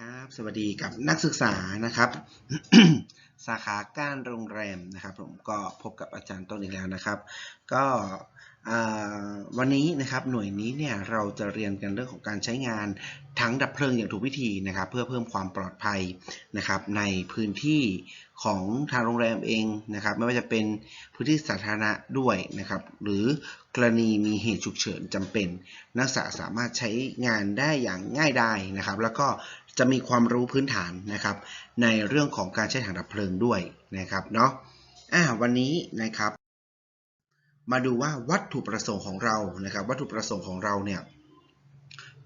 ครับสวัสดีกับนักศึกษานะครับ สาขาการโรงแรมนะครับ ผมก็พบกับอาจารย์ต้นอีกแล้วนะครับ ก็วันนี้นะครับหน่วยนี้เนี่ยเราจะเรียนกันเรื่องของการใช้งานถังดับเพลิงอย่างถูกวิธีนะครับ เพื่อเพิ่มความปลอดภัยนะครับในพื้นที่ของทางโรงแรมเองนะครับ ไม่ว่าจะเป็นพื้นที่สาธารณะด้วยนะครับ หรือกรณีมีเหตุฉุกเฉินจำเป็น นักศึกษาสามารถใช้งานได้อย่างง่ายดายนะครับ แล้วก็ จะมีความรู้พื้นฐานนะครับ ในเรื่องของการใช้ถังดับเพลิงด้วยนะครับเนาะอ่าวันนี้นะครับ มาดูว่าวัตถุประสงค์ของเรานะครับ วัตถุประสงค์ของเราเนี่ย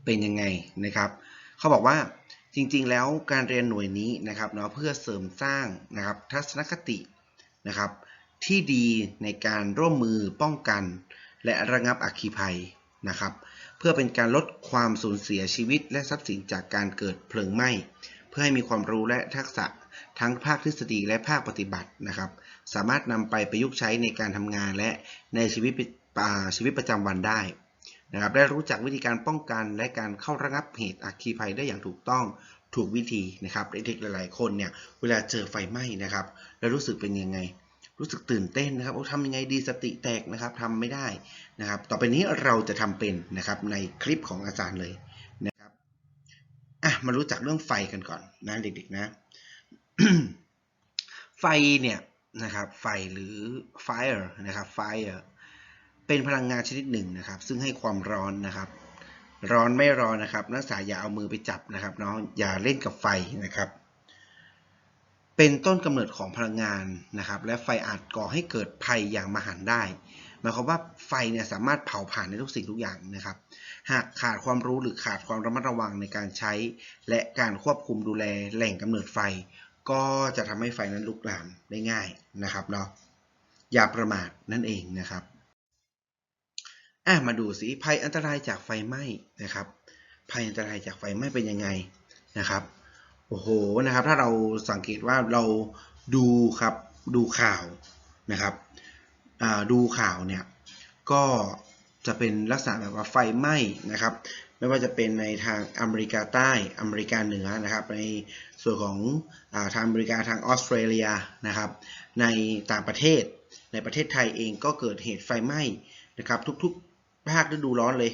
เป็นยังไงนะครับ เขาบอกว่าจริงๆ แล้วการเรียนหน่วยนี้นะครับเนาะเพื่อเสริมสร้างนะครับทัศนคตินะครับ ที่ดีในการร่วมมือป้องกัน และระงับอัคคีภัยนะครับ พื่อเป็นการลดความสูญเสียชีวิต และทรัพย์สินจากการเกิดเพลิงไหม้ เพื่อให้มีความรู้และทักษะทั้งภาคทฤษฎีและภาคปฏิบัตินะครับ สามารถนำไปประยุกต์ใช้ในการทำงานและในชีวิตชีวิตประจำวันได้นะครับได้รู้จักวิธีการป้องกันและการเข้าระงับเหตุอัคคีภัยได้อย่างถูกต้องถูกวิธีนะครับเด็กๆหลาย ๆ คนเนี่ยเวลาเจอไฟไหม้นะครับ แล้วรู้สึกเป็นยังไง รู้สึกตื่นเต้นนะครับโอ้ทำยังไงดีสติแตกนะครับทำไม่ได้นะครับ ต่อไปนี้เราจะทำเป็นนะครับในคลิปของอาจารย์เลยนะครับอะมารู้จักเรื่องไฟกันก่อนนะเด็กๆนะไฟเนี่ยนะครับไฟหรือ fire นะครับ fire เป็นพลังงานชนิดหนึ่งนะครับ ซึ่งให้ความร้อนนะครับ ร้อนไม่ร้อนนะครับนักศึกษาอย่าเอามือไปจับนะครับเนาะอย่าเล่นกับไฟนะครับ เป็นต้นกำเนิดของพลังงานนะครับ และไฟอาจก่อให้เกิดภัยอย่างมหันต์ได้หมายความว่าไฟเนี่ยสามารถเผาผ่านในทุกสิ่งทุกอย่างนะครับ หากขาดความรู้หรือขาดความระมัดระวังในการใช้ และการควบคุมดูแลแหล่งกำเนิดไฟ ก็จะทำให้ไฟนั้นลุกลามได้ง่ายนะครับเนาะอย่าประมาทนั่นเองนะครับอะมาดูสิภัยอันตรายจากไฟไหม้นะครับ ภัยอันตรายจากไฟไหม้เป็นยังไงนะครับ โอ้โหนะครับ ถ้าเราสังเกตว่าเราดูครับดูข่าวนะครับอ่าดูข่าวเนี่ยก็จะเป็นลักษณะแบบว่าไฟไหม้นะครับ ไม่ว่าจะเป็นในทางอเมริกาใต้อเมริกาเหนือนะครับ ในส่วนของอาทางอเมริกาทางออสเตรเลียนะครับ ในต่างประเทศ ในประเทศไทยเองก็เกิดเหตุไฟไหม้นะครับ ทุกๆภาคฤดูร้อนเลย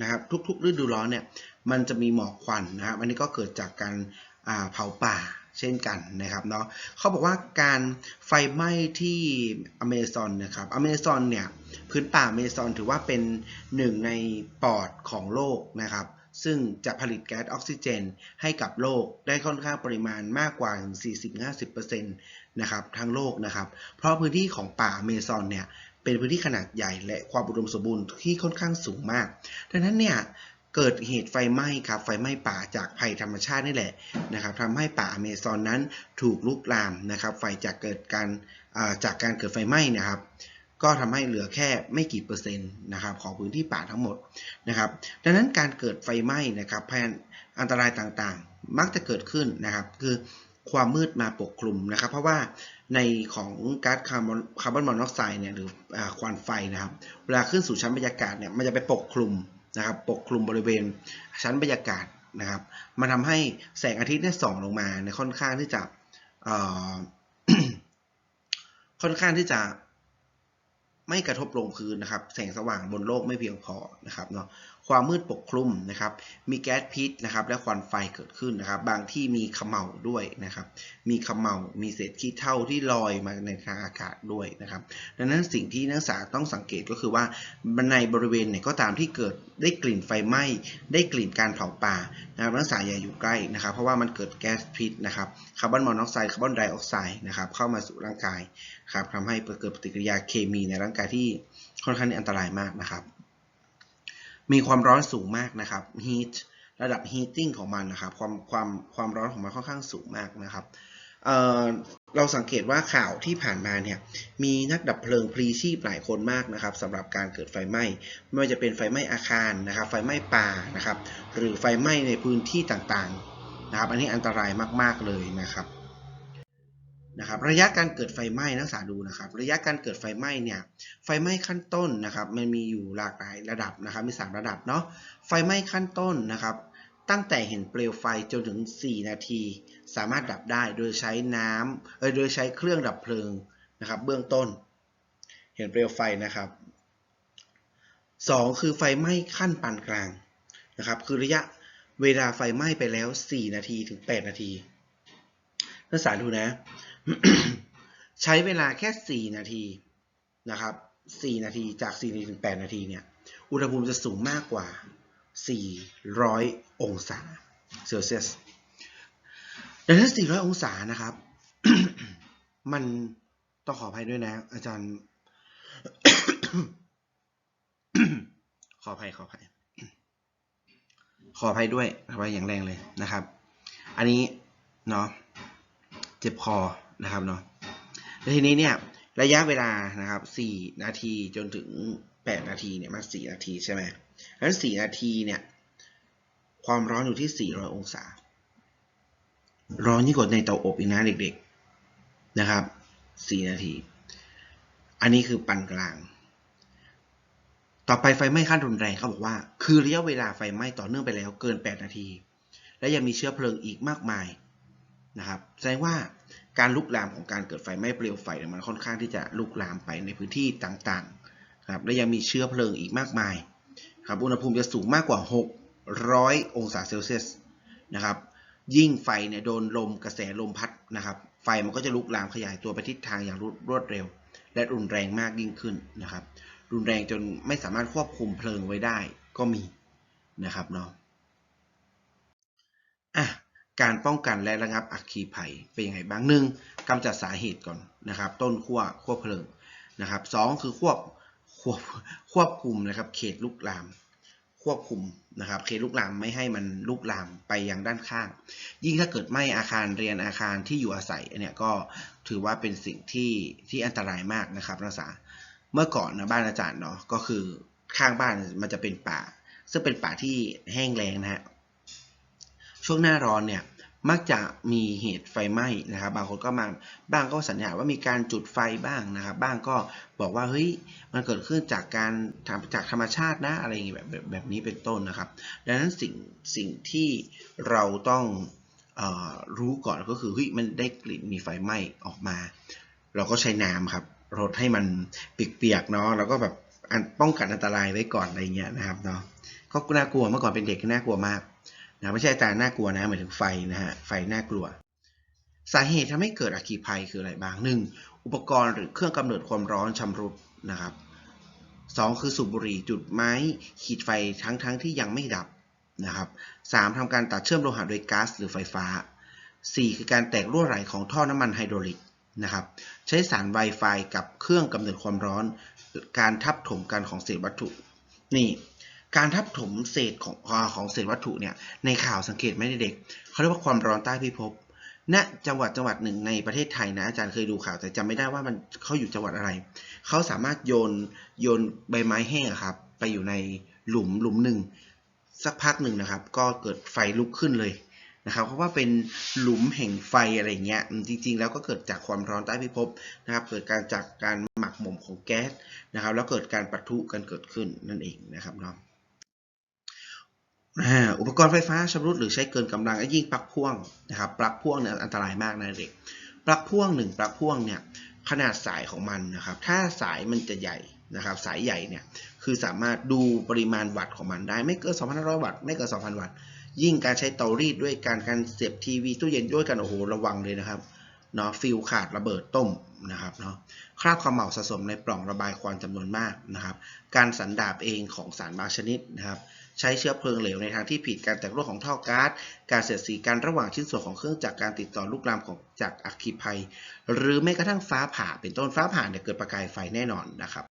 นะครับ ทุกๆฤดูร้อนเนี่ยมันจะมีหมอกควันนะครับอันนี้ก็เกิดจากการ เผาป่าเช่นกันนะครับเนาะเขาบอกว่าการไฟไหม้ที่อเมซอนนะครับอเมซอนเนี่ยพื้นป่าอเมซอนถือว่าเป็นหนึ่งในปอดของโลกนะครับซึ่งจะผลิตแก๊สออกซิเจนให้กับโลกได้ค่อนข้างปริมาณมากกว่า 40-50%นะครับทั้งโลกนะครับ เพราะพื้นที่ของป่าอเมซอนเนี่ยเป็นพื้นที่ขนาดใหญ่และความอุดมสมบูรณ์ที่ค่อนข้างสูงมาก ดังนั้นเนี่ย เกิดเหตุไฟไหม้ครับไฟไหม้ป่าจากภัยธรรมชาตินี่แหละนะครับทำให้ป่าอเมซอนนั้นถูกลุกลามนะครับไฟจากเกิดการจากการเกิดไฟไหม้นะครับ ก็ทำให้เหลือแค่ไม่กี่เปอร์เซ็นต์นะครับของพื้นที่ป่าทั้งหมดนะครับ ดังนั้นการเกิดไฟไหม้นะครับภัยอันตรายต่างๆ มักจะเกิดขึ้นนะครับคือความมืดมาปกคลุมนะครับ เพราะว่าในของก๊าซคาร์บอนคาร์บอนมอนอกไซด์เนี่ยหรือควันไฟนะครับ เวลาขึ้นสู่ชั้นบรรยากาศเนี่ยมันจะไปปกคลุม นะครับปกคลุมบริเวณชั้นบรรยากาศนะครับมันทำให้แสงอาทิตย์เนี่ยส่องลงมาในค่อนข้างที่จะค่อนข้างที่จะไม่กระทบลงพื้นนะครับ แสงสว่างบนโลกไม่เพียงพอนะครับเนาะ ความมืดปกคลุมนะครับ มีแก๊สพิษนะครับ และควันไฟเกิดขึ้นนะครับ บางที่มีขมเหลาด้วยนะครับ มีขมเหลามีเศษขี้เถ้าที่ลอยมาในทางอากาศด้วยนะครับ ดังนั้นสิ่งที่นักศึกษาต้องสังเกตก็คือว่าในบริเวณไหนก็ตามที่เกิดได้กลิ่นไฟไหม้ ได้กลิ่นการเผาป่านะครับนักศึกษาอย่าอยู่ใกล้นะครับ เพราะว่ามันเกิดแก๊สพิษนะครับคาร์บอนมอนอกไซด์คาร์บอนไดออกไซด์นะครับเข้ามาสู่ร่างกายครับทำให้เกิดปฏิกิริยาเคมีในร่างกายที่ค่อนข้างอันตรายมากนะครับ มีความร้อนสูงมากนะครับ heat ระดับ heating ของมันนะครับ ความความความร้อนของมันค่อนข้างสูงมากนะครับเเราสังเกตว่าข่าวที่ผ่านมาเนี่ยมีนักดับเพลิงพลีชีพหลายคนมากนะครับสำหรับการเกิดไฟไหม้ไม่ว่าจะเป็นไฟไหม้อาคารนะครับ ไฟไหม้ป่านะครับ หรือไฟไหม้ในพื้นที่ต่างๆนะครับ อันนี้อันตรายมากๆเลยนะครับ นะครับระยะการเกิดไฟไหม้นักศึกษาดูนะครับ ระยะการเกิดไฟไหม้เนี่ยไฟไหม้ขั้นต้นนะครับ มันมีอยู่หลากหลายระดับนะครับ มี 3 ระดับเนาะไฟไหม้ขั้นต้นนะครับ ตั้งแต่เห็นเปลวไฟจนถึง 4 นาที สามารถดับได้โดยใช้น้ำเอยโดยใช้เครื่องดับเพลิงนะครับ เบื้องต้น เห็นเปลวไฟนะครับสองคือไฟไหม้ขั้นปานกลางนะครับ คือระยะเวลาไฟไหม้ไปแล้ว 4 นาทีถึง 8 นาทีนักศึกษาดูนะ ใช้เวลาแค่ 4 นาทีนะครับ 4 นาทีจาก 4 นาทีถึง 8 นาทีเนี่ย อุณหภูมิจะสูงมากกว่า 400 องศาเซลเซียสดังนั้น 400 องศานะครับ มันต้องขออภัยด้วยนะ อาจารย์ ขออภัยขออภัย ขออภัยด้วยขออภัยอย่างแรงเลยนะครับ อันนี้เนาะเจ็บคอ นะครับเนาะแล้วทีนี้เนี่ยระยะเวลานะครับ4นาทีจนถึง 8 นาทีเนี่ยมา4นาทีใช่ไหมเพราะฉะนั้น4นาทีเนี่ยความร้อนอยู่ที่ 400 องศา ร้อนยิ่งกว่าในเตาอบอีกนะเด็กๆนะครับ 4 นาที อันนี้คือปานกลาง ต่อไปไฟไหม้ขั้นรุนแรงเขาบอกว่า คือระยะเวลาไฟไหม้ต่อเนื่องไปแล้วเกิน 8 นาที และยังมีเชื้อเพลิงอีกมากมาย นะครับแสดงว่าการลุกลามของการเกิดไฟไหม้เปลวไฟเนี่ยมันค่อนข้างที่จะลุกลามไปในพื้นที่ต่างๆครับและยังมีเชื้อเพลิงอีกมากมายครับอุณหภูมิจะสูงมากกว่า 600 องศาเซลเซียสนะครับยิ่งไฟเนี่ยโดนลมกระแสลมพัดนะครับไฟมันก็จะลุกลามขยายตัวไปทิศทางอย่างรวดเร็ว และรุนแรงมากยิ่งขึ้นนะครับ รุนแรงจนไม่สามารถควบคุมเพลิงไว้ได้ก็มีนะครับเนาะอะ การป้องกันและระงับอัคคีภัยเป็นยังไงบ้างหนึ่งกำจัดสาเหตุก่อนนะครับ ต้นขั้วขั้วเพลิงนะครับสองคือควบควบควบคุมนะครับ เขตลุกลาม ควบคุมนะครับ เขตลุกลามไม่ให้มันลุกลามไปยังด้านข้าง ยิ่งถ้าเกิดไหม้อาคารเรียนอาคารที่อยู่อาศัยเนี้ยก็ถือว่าเป็นสิ่งที่ที่อันตรายมากนะครับนักศึกษาเมื่อก่อนนะบ้านอาจารย์เนาะก็คือข้างบ้านมันจะเป็นป่า ซึ่งเป็นป่าที่แห้งแล้งนะฮะ ช่วงหน้าร้อนเนี่ยมักจะมีเหตุไฟไหม้นะครับ บางคนก็มาบ้างก็สัญญาว่ามีการจุดไฟบ้างนะครับ บ้างก็บอกว่าเฮ้ยมันเกิดขึ้นจากการจากธรรมชาตินะอะไรอย่างเงี้ยแบบแบบแบบนี้เป็นต้นนะครับ ดังนั้นสิ่งสิ่งที่เราต้องออรู้ก่อนก็คือเฮ้ยมันได้กลิ่นมีไฟไหม้ออกมา เราก็ใช้น้ำครับรดให้มันเปียกๆเนาะแล้วก็แบบป้องกันอันตรายไว้ก่อนอะไรเงี้ยนะครับเนาะก็น่ากลัวเมื่อก่อนเป็นเด็กก็น่ากลัวมาก นะไม่ใช่อาจารย์น่ากลัวนะหมายถึงไฟนะฮะไฟน่ากลัว สาเหตุทำให้เกิดอัคคีภัยคืออะไรบ้างหนึ่งอุปกรณ์หรือเครื่องกำเนิดความร้อนชำรุดนะครับสองคือสูบบุหรี่จุดไม้ขีดไฟทั้งทั้งที่ยังไม่ดับนะครับสามทำการตัดเชื่อมโลหะโดยก๊าซหรือไฟฟ้าสี่คือการแตกรั่วไหลของท่อน้ำมันไฮดรอลิกนะครับใช้สาร Wi-Fi กับเครื่องกำเนิดความร้อน การทับถมกันของเศษวัตถุ นี่ การทับถมเศษของของเศษวัตถุเนี่ยในข่าวสังเกตไหมเด็กเขาเรียกว่าความร้อนใต้พิภพณจังหวัดจังหวัดหนึ่งในประเทศไทยนะอาจารย์เคยดูข่าวแต่จำไม่ได้ว่ามันเขาอยู่จังหวัดอะไร เขาสามารถโยนโยนใบไม้แห้งครับไปอยู่ในหลุมหลุมหนึ่งสักพักหนึ่งนะครับ ก็เกิดไฟลุกขึ้นเลยนะครับเพราะว่าเป็นหลุมแห่งไฟอะไรเงี้ยจริง ๆ แล้วก็เกิดจากความร้อนใต้พิภพนะครับ เกิดการจากการหมักหมมของแก๊สนะครับ แล้วเกิดการปะทุกันเกิดขึ้นนั่นเองนะครับเนาะ อุปกรณ์ไฟฟ้าชำรุดหรือใช้เกินกำลังยิ่งปลั๊กพ่วงนะครับปลั๊กพ่วงเนี่ยอันตรายมากนะเด็กปลั๊กพ่วงหนึ่งปลั๊กพ่วงเนี่ยขนาดสายของมันนะครับ ถ้าสายมันจะใหญ่นะครับสายใหญ่เนี่ยคือสามารถดูปริมาณวัตต์ของมันได้ไม่เกิน 2,500 วัตต์ไม่เกิน 2,000 วัตต์ ยิ่งการใช้เตารีดด้วยการการเสียบทีวีตู้เย็นด้วยกันโอ้โหระวังเลยนะครับเนาะฟิลขาดระเบิดต้มนะครับเนาะคราบความเหมาสะสมในปล่องระบายควันจำนวนมากนะครับ การสันดาบเองของสารบางชนิดนะครับ ใช้เชื้อเพลิงเหลวในทางที่ผิดการแตกรั่วของท่อก๊าซการเสียดสีกันระหว่างชิ้นส่วนของเครื่องจากการติดต่อลุกลามของจากอัคคีภัย หรือแม้กระทั่งฟ้าผ่าเป็นต้นฟ้าผ่าเนี่ยเกิดประกายไฟแน่นอนนะครับ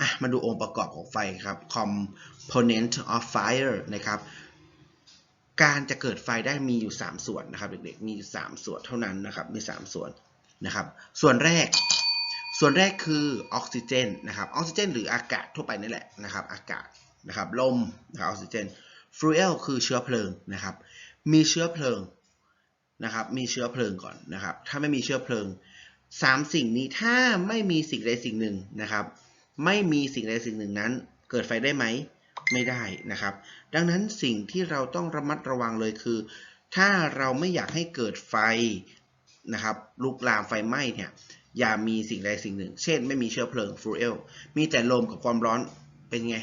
อะมาดูองค์ประกอบของไฟครับ component of fire นะครับการจะเกิดไฟได้มีอยู่ 3 ส่วนนะครับเด็กๆมีอยู่3ส่วนเท่านั้นนะครับมี 3 ส่วนนะครับส่วนแรกส่วนแรกคือออกซิเจนนะครับออกซิเจนหรืออากาศทั่วไปนี่แหละนะครับอากาศ นะครับลมนะครับออกซิเจนฟลูเอลคือเชื้อเพลิงนะครับมีเชื้อเพลิงนะครับมีเชื้อเพลิงก่อนนะครับถ้าไม่มีเชื้อเพลิง 3 สิ่งนี้ถ้าไม่มีสิ่งใดสิ่งหนึ่งนะครับไม่มีสิ่งใดสิ่งหนึ่งนั้น เกิดไฟได้ไหมไม่ได้นะครับ ดังนั้นสิ่งที่เราต้องระมัดระวังเลยคือ ถ้าเราไม่อยากให้เกิดไฟนะครับลุกลามไฟไหม้เนี่ยอย่ามีสิ่งใดสิ่งหนึ่ง เช่น ไม่มีเชื้อเพลิงฟลูเอลมีแต่ลมกับความร้อนเป็นไง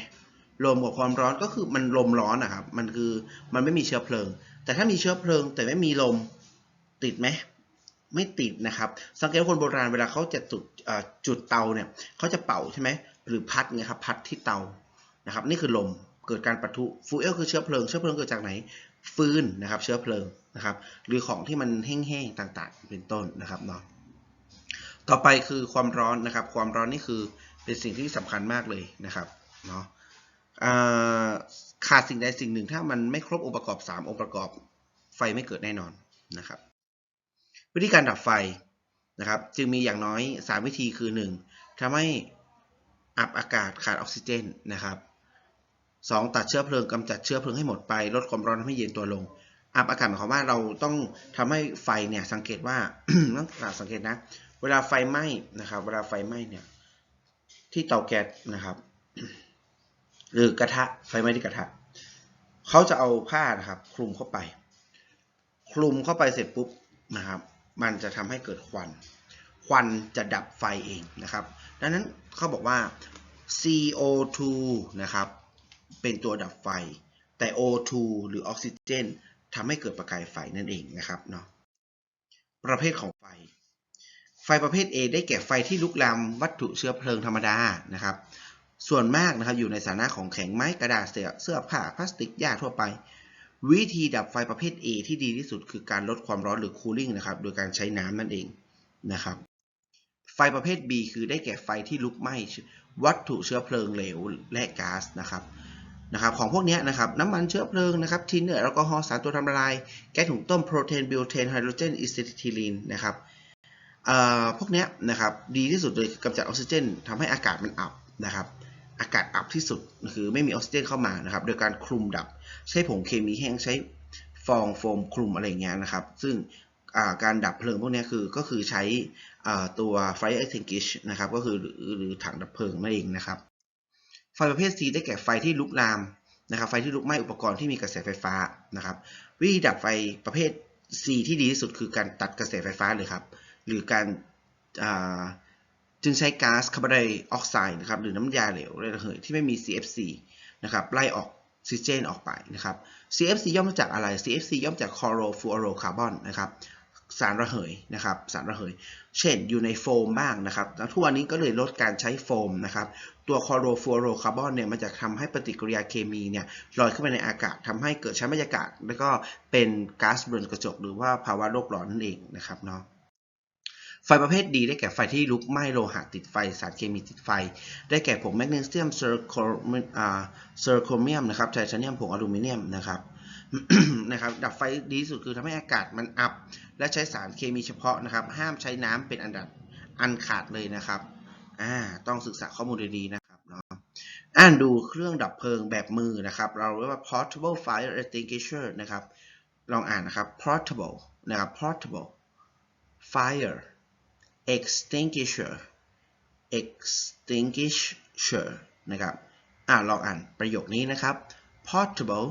ลมกับความร้อนก็คือมันลมร้อนนะครับ มันคือมันไม่มีเชื้อเพลิง แต่ถ้ามีเชื้อเพลิง แต่ไม่มีลมติดไหมไม่ติดนะครับ สังเกตคนโบราณเวลาเขาจะจุดเอ่อจุดเตาเนี่ยเขาจะเป่าใช่ไหมหรือพัดไงครับพัดที่เตานะครับนี่คือลมเกิดการปะทุฟูเอลคือเชื้อเพลิงเชื้อเพลิงเกิดจากไหนฟืนนะครับ เชื้อเพลิงนะครับ หรือของที่มันแห้งๆต่างๆ เป็นต้นนะครับเนาะต่อไปคือความร้อนนะครับ ความร้อนนี่คือเป็นสิ่งที่สำคัญมากเลยนะครับเนาะ ขาดสิ่งใดสิ่งหนึ่งถ้ามันไม่ครบองค์ประกอบ 3 องค์ประกอบไฟไม่เกิดแน่นอนนะครับ วิธีการดับไฟนะครับ จึงมีอย่างน้อย 3 วิธีคือ 1. ทำให้อับอากาศขาดออกซิเจนนะครับ 2. ตัดเชื้อเพลิงกำจัดเชื้อเพลิงให้หมดไป ลดความร้อนทำให้เย็นตัวลง อับอากาศหมายความว่าเราต้องทำให้ไฟเนี่ยสังเกตว่าต้องสังเกตนะ เวลาไฟไหม้นะครับ เวลาไฟไหม้เนี่ยที่เตาแก๊สนะครับ หรือกระทะไฟไหม้ที่กระทะเขาจะเอาผ้านะครับ คลุมเข้าไป คลุมเข้าไปเสร็จปุ๊บนะครับ มันจะทำให้เกิดควัน ควันจะดับไฟเองนะครับ ดังนั้นเขาบอกว่า CO2 นะครับ เป็นตัวดับไฟ แต่ O2 หรือออกซิเจนทำให้เกิดประกายไฟนั่นเองนะครับเนาะประเภทของไฟ ไฟประเภท A ได้แก่ไฟที่ลุกลามวัตถุเชื้อเพลิงธรรมดานะครับ ส่วนมากนะครับอยู่ในสถานะของแข็งไม้กระดาษเสื้อเสื้อผ้าพลาสติกหญ้าทั่วไป วิธีดับไฟประเภท A ที่ดีที่สุดคือการลดความร้อนหรือ cooling นะครับโดยการใช้น้ำนั่นเองนะครับไฟประเภท B คือได้แก่ไฟที่ลุกไหม้วัตถุเชื้อเพลิงเหลวและก๊าซนะครับนะครับของพวกนี้นะครับน้ำมันเชื้อเพลิงนะครับทินเนอร์แอลกอฮอล์สารตัวทำละลาย แก๊สถุงต้มโปรเทนบิวเทนไฮโดรเจนอิสเตทิลีนนะครับเอ่อพวกนี้นะครับดีที่สุดเลยกำจัดออกซิเจนทำให้อากาศมันอับนะครับ อากาศอับที่สุดคือไม่มีออกซิเจนเข้ามานะครับ โดยการคลุมดับใช้ผงเคมีแห้งใช้ฟองโฟมคลุมอะไรเงี้ยนะครับ ซึ่งการดับเพลิงพวกนี้คือก็คือใช้ตัว fire extinguish นะครับ ก็คือหรือหรือถังดับเพลิงนั่นเองนะครับ ไฟประเภท C ได้แก่ไฟที่ลุกลามนะครับ ไฟที่ลุกไหม้อุปกรณ์ที่มีกระแสไฟฟ้านะครับ วิธีดับไฟประเภท C ที่ดีที่สุดคือการตัดกระแสไฟฟ้าเลยครับ หรือการ จึงใช้ก๊าซคาร์บอนไดออกไซด์นะครับหรือน้ำยาเหลวระเหยที่ไม่มี CFC นะครับไล่ออกซิเจนออกไปนะครับ CFC ย่อมมาจากอะไร CFC ย่อมจาก chlorofluorocarbon นะครับสารระเหยนะครับสารระเหย เช่นอยู่ในโฟมบ้างนะครับแล้วทุกวันนี้ก็เลยลดการใช้โฟมนะครับตัว chlorofluorocarbon เนี่ยมันจะทำให้ปฏิกิริยาเคมีเนี่ยลอยขึ้นไปในอากาศทำให้เกิดชั้นบรรยากาศ แล้วก็เป็นก๊าซเรือนกระจกหรือว่าภาวะโลกร้อนนั่นเองนะครับเนาะ ไฟประเภทดีได้แก่ไฟที่ลุกไหม้โลหะติดไฟ สารเคมีติดไฟ ได้แก่ผงแมกนีเซียมเซอร์โคเซอร์โครเมียมนะครับไทเทเนียมผงอลูมิเนียมนะครับนะครับดับไฟดีสุดคือทำให้อากาศมันอับ และใช้สารเคมีเฉพาะนะครับ ห้ามใช้น้ำเป็นอันดับอันขาดเลยนะครับอ่าต้องศึกษาข้อมูลดีๆนะครับเนาะอ่านดูเครื่องดับเพลิงแบบมือนะครับ เราเรียกว่า portable fire extinguisher นะครับ ลองอ่านนะครับ portable นะครับ portable fire extinguisher extinguisher นะครับอ่าลองอ่านประโยคนี้นะครับ portable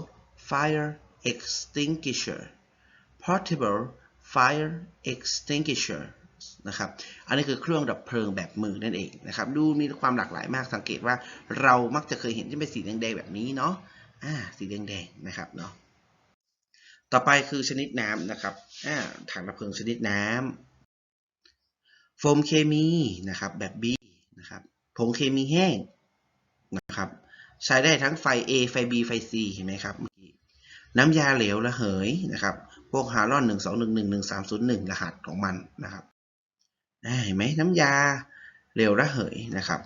fire extinguisher portable fire extinguisher นะครับ อันนี้คือเครื่องดับเพลิงแบบมือนั่นเองนะครับ ดูมีความหลากหลายมากสังเกตว่าเรามักจะเคยเห็นที่เป็นสีแดงๆแบบนี้เนาะ อ่า สีแดงๆนะครับเนาะ ต่อไปคือชนิดน้ำนะครับ อ่า ถังดับเพลิงชนิดน้ำ โฟมเคมีนะครับแบบ B นะครับผงเคมีแห้งนะครับใช้ได้ทั้งไฟ A ไฟ B ไฟ C เห็นไหมครับน้ำยาเหลวระเหยนะครับพวกฮาร์ลอน1 2 1 1 1 3 0 1รหัสของมันนะครับเห็นไหมน้ำยาเหลวระเหยนะครับ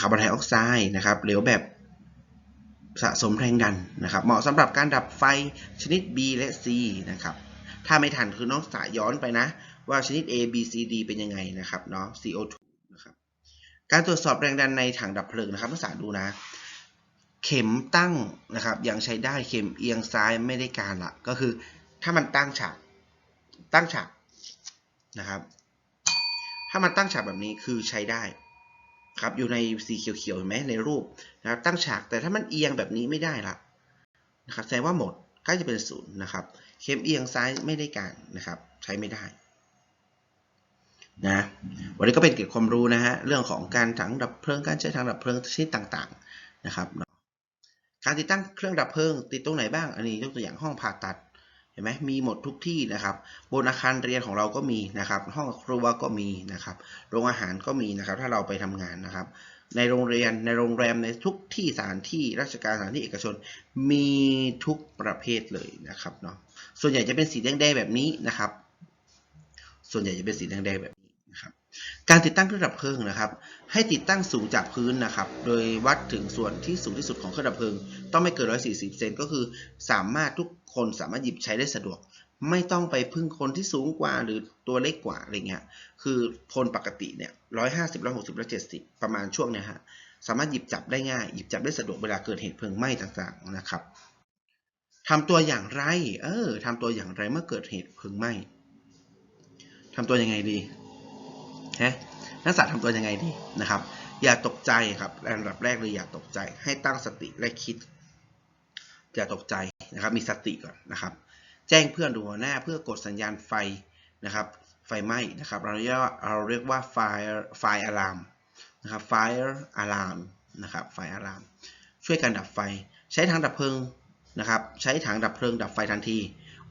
คาร์บอนไดออกไซด์นะครับเหลวแบบสะสมแรงดันนะครับ เหมาะสำหรับการดับไฟชนิด B และ C นะครับ ถ้าไม่ทันคือน้องสายย้อนไปนะ ว่าชนิด A B C D เป็นยังไงนะครับเนาะ CO2 นะครับการตรวจสอบแรงดันในถังดับเพลิงนะครับนักศึกษาดูนะ เข็มตั้งนะครับยังใช้ได้เข็มเอียงซ้ายไม่ได้การละก็คือถ้ามันตั้งฉากตั้งฉากนะครับ ถ้ามันตั้งฉากแบบนี้คือใช้ได้ครับอยู่ในสีเขียวๆเห็นไหมในรูปนะครับตั้งฉากแต่ถ้ามันเอียงแบบนี้ไม่ได้ละนะครับแสดงว่าหมดใกล้จะเป็นศูนย์นะครับ เข็มเอียงซ้ายไม่ได้การนะครับ ใช้ไม่ได้ นะวันนี้ก็เป็นเกร็ดความรู้นะฮะเรื่องของการถังดับเพลิงการใช้ถังดับเพลิงชนิดต่างๆนะครับการติดตั้งเครื่องดับเพลิง ติดตรงไหนบ้าง อันนี้ยกตัวอย่างห้องผ่าตัดเห็นไหมมีหมดทุกที่นะครับ บนอาคารเรียนของเราก็มีนะครับ ห้องครัวก็มีนะครับ โรงอาหารก็มีนะครับ ถ้าเราไปทำงานนะครับ ในโรงเรียนในโรงแรมในทุกที่สถานที่ราชการสถานที่เอกชน มีทุกประเภทเลยนะครับเนาะส่วนใหญ่จะเป็นสีแดงๆแบบนี้นะครับ ส่วนใหญ่จะเป็นสีแดงๆแบบ การติดตั้งเครื่องดับเพลิงนะครับ ให้ติดตั้งสูงจากพื้นนะครับ โดยวัดถึงส่วนที่สูงที่สุดของเครื่องดับเพลิง ต้องไม่เกิน 140 เซนก็คือ สามารถทุกคนสามารถหยิบใช้ได้สะดวก ไม่ต้องไปพึ่งคนที่สูงกว่าหรือตัวเล็กกว่าอะไรเงี้ย คือคนปกติเนี่ย150 160 170ประมาณช่วงเนี้ยฮะ สามารถหยิบจับได้ง่าย หยิบจับได้สะดวกเวลาเกิดเหตุเพลิงไหม้ต่างๆนะครับทำตัวอย่างไร เออทำตัวอย่างไรเมื่อเกิดเหตุเพลิงไหม้ทำตัวยังไงดี ฮะนักศึกษาทำตัวยังไงดีนะครับ อย่าตกใจครับอันดับแรกเลยอย่าตกใจ ให้ตั้งสติและคิด อย่าตกใจนะครับ มีสติก่อนนะครับ แจ้งเพื่อนดูหัวหน้าเพื่อกดสัญญาณไฟนะครับ ไฟไหม้นะครับ เราเรียกว่าเราเรียกว่า fire fire alarm นะครับ fire alarm นะครับ fire alarm ช่วยกันดับไฟ ใช้ถังดับเพลิงนะครับ ใช้ถังดับเพลิงดับไฟทันที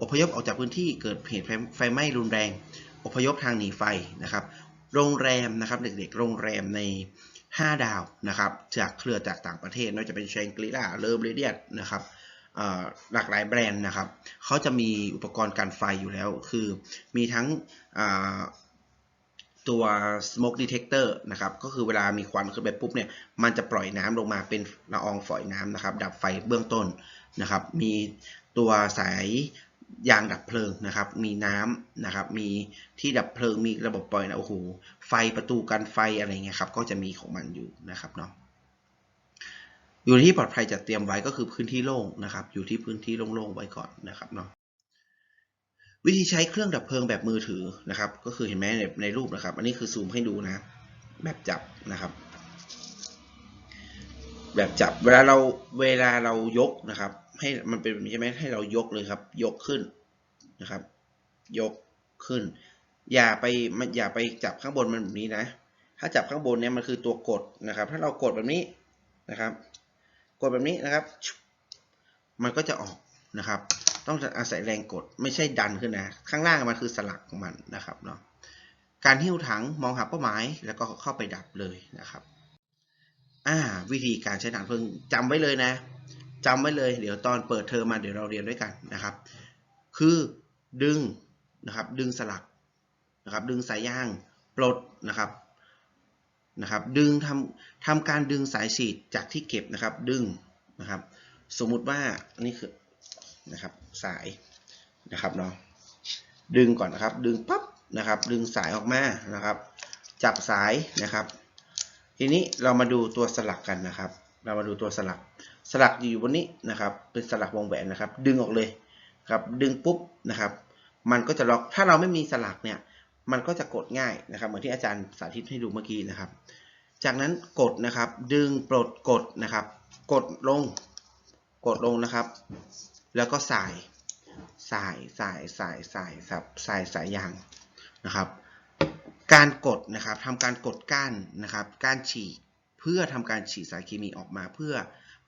อพยพออกจากพื้นที่เกิดเหตุไฟไหม้รุนแรง อพยพทางหนีไฟนะครับ โรงแรมนะครับเด็กๆ โรงแรมใน 5 ดาวนะครับจากเครือจากต่างประเทศไม่ว่าจะเป็นเชงกรีลาเลอเบรเดียนะครับหลากหลายแบรนด์นะครับเขาจะมีอุปกรณ์กันไฟอยู่แล้ว คือมีทั้งตัว smoke detector นะครับก็คือเวลามีควันขึ้นไปปุ๊บเนี่ยมันจะปล่อยน้ำลงมาเป็นละอองฝอยน้ำนะครับดับไฟเบื้องต้นนะครับมีตัวสาย ยางดับเพลิงนะครับ มีน้ำนะครับ มีที่ดับเพลิง มีระบบปล่อยนะโอ้โห ไฟประตูกันไฟอะไรเงี้ยครับ ก็จะมีของมันอยู่นะครับเนาะ อยู่ที่ปลอดภัยจัดเตรียมไว้ก็คือพื้นที่โล่งนะครับ อยู่ที่พื้นที่โล่งๆไว้ก่อนนะครับเนาะ วิธีใช้เครื่องดับเพลิงแบบมือถือนะครับ ก็คือเห็นไหมในในรูปนะครับ อันนี้คือซูมให้ดูนะ แบบจับนะครับ แบบจับ เวลาเราเวลาเรายกนะครับ ให้มันเป็นใช่ไหมให้เรายกเลยครับ ยกขึ้นนะครับ ยกขึ้น อย่าไปมันอย่าไปจับข้างบนมันแบบนี้นะ ถ้าจับข้างบนเนี่ยมันคือตัวกดนะครับ ถ้าเรากดแบบนี้นะครับ กดแบบนี้นะครับ มันก็จะออกนะครับ ต้องอาศัยแรงกดไม่ใช่ดันขึ้นนะ ข้างล่างมันคือสลักของมันนะครับเนาะการหิ้วถังมองหาเป้าหมายแล้วก็เข้าไปดับเลยนะครับ อ่า วิธีการใช้ถังเพลิงจำไว้เลยนะ จำไว้เลย เดี๋ยวตอนเปิดเทอมมาเดี๋ยวเราเรียนด้วยกันนะครับ คือดึงนะครับ ดึงสลักนะครับ ดึงสายยางปลดนะครับนะครับ ดึงทำทำการดึงสายฉีดจากที่เก็บนะครับ ดึงนะครับ สมมุติว่าอันนี้คือนะครับสายนะครับเนาะดึงก่อนนะครับ ดึงปั๊บนะครับ ดึงสายออกมานะครับ จับสายนะครับ ทีนี้เรามาดูตัวสลักกันนะครับ เรามาดูตัวสลัก สลักอยู่บนนี้นะครับ เป็นสลักวงแหวนนะครับ ดึงออกเลยครับดึงปุ๊บนะครับ มันก็จะล็อกถ้าเราไม่มีสลักเนี่ย มันก็จะกดง่ายนะครับ เหมือนที่อาจารย์สาธิตให้ดูเมื่อกี้นะครับ จากนั้นกดนะครับ ดึงปลดกดนะครับ กดลง กดลงนะครับ แล้วก็สายสายสายสายสายสับสายสายยางนะครับ การกดนะครับทำการกดก้านนะครับก้านฉีกเพื่อทำการฉีดสารเคมีออกมาเพื่อ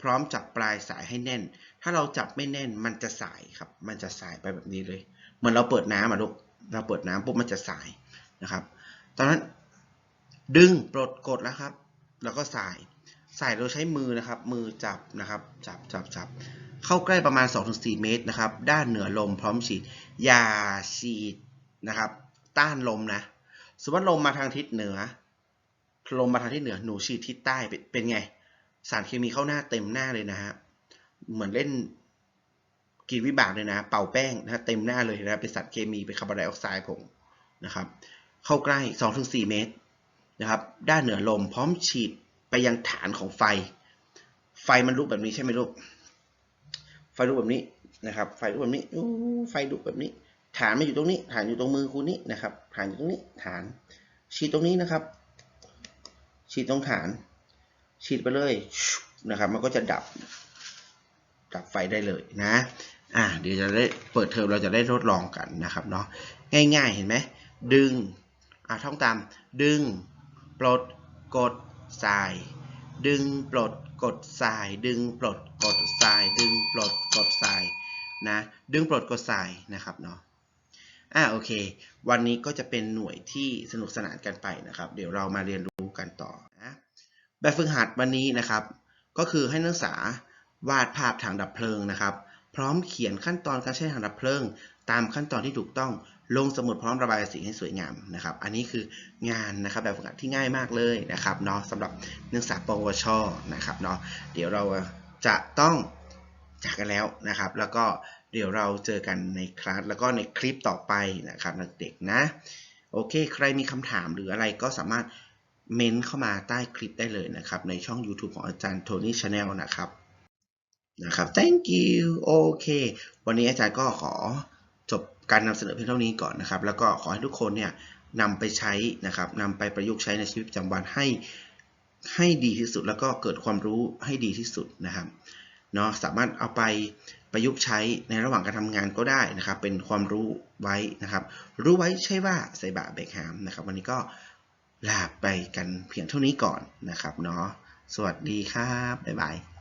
พร้อมจับปลายสายให้แน่น ถ้าเราจับไม่แน่นมันจะสายครับ มันจะสายไปแบบนี้เลย เหมือนเราเปิดน้ำอะลูก เราเปิดน้ำปุ๊บมันจะสายนะครับ ตอนนั้นดึงปลดกดแล้วครับ แล้วก็สาย สายเราใช้มือนะครับ มือจับนะครับ จับจับจับ เข้าใกล้ประมาณ 2-4 เมตรนะครับ ด้านเหนือลมพร้อมฉีด อย่าฉีดนะครับ ต้านลมนะ สมมติลมมาทางทิศเหนือ ลมมาทางทิศเหนือ หนูฉีดทิศใต้เป็นเป็นไง สารเคมีเข้าหน้าเต็มหน้าเลยนะฮะเหมือนเล่นกินวิบากเลยนะ เป่าแป้งนะเต็มหน้าเลยนะเป็นสารเคมีเป็นคาร์บอนไดออกไซด์ผงนะครับ เข้าใกล้ 2-4 เมตรนะครับ ด้านเหนือลมพร้อมฉีดไปยังฐานของไฟ ไฟมันลุกแบบนี้ใช่ไหมลูกไฟลุกแบบนี้นะครับ ไฟลุกแบบนี้อไฟลุกแบบนี้ ฐานไม่อยู่ตรงนี้ ฐานอยู่ตรงมือคุณนี้นะครับ ฐานอยู่ตรงนี้ ฐาน ฉีดตรงนี้นะครับ ฉีดตรงฐาน ฉีดไปเลยนะครับ มันก็จะดับ ดับไฟได้เลยนะ อ่าเดี๋ยวจะได้เปิดเทอมเราจะได้ทดลองกันนะครับเนาะง่ายๆเห็นไหมดึงอ่าท่องตามดึง ปลดกดสาย ดึงปลดกดสาย ดึงปลดกดสาย ดึงปลดกดสายนะดึงปลดกดสายนะครับเนาะอ่าโอเค วันนี้ก็จะเป็นหน่วยที่สนุกสนานกันไปนะครับ เดี๋ยวเรามาเรียนรู้กันต่อนะ แบบฝึกหัดวันนี้นะครับ ก็คือให้นักศึกษาวาดภาพถังดับเพลิงนะครับ พร้อมเขียนขั้นตอนการใช้ถังดับเพลิง ตามขั้นตอนที่ถูกต้องลงสมุดพร้อมระบายสีให้สวยงามนะครับ อันนี้คืองานนะครับแบบฝึกหัดที่ง่ายมากเลยนะครับเนาะสำหรับนักศึกษาปวชนะครับเนาะเดี๋ยวเราจะต้องจากกันแล้วนะครับ แล้วก็เดี๋ยวเราเจอกันในคลาสแล้วก็ในคลิปต่อไปนะครับเด็กๆนะ โอเค ใครมีคำถามหรืออะไรก็สามารถ เมนเข้ามาใต้คลิปได้เลยนะครับ ในช่อง YouTube ของอาจารย์โทนี่ชาแนลนะครับนะครับ thank you โอเค วันนี้อาจารย์ก็ขอจบการนำเสนอเพียงเท่านี้ก่อนนะครับ แล้วก็ขอให้ทุกคนเนี่ยนำไปใช้นะครับนำไปประยุกต์ใช้ในชีวิตประจำวันให้ให้ดีที่สุด แล้วก็เกิดความรู้ให้ดีที่สุดนะครับเนาะสามารถเอาไปประยุกต์ใช้ในระหว่างการทำงานก็ได้นะครับ เป็นความรู้ไว้นะครับ รู้ไว้ใช่ว่าใส่บะเบกแฮมนะครับ วันนี้ก็ ลาไปกันเพียงเท่านี้ก่อนนะครับเนาะสวัสดีครับ บ๊ายบาย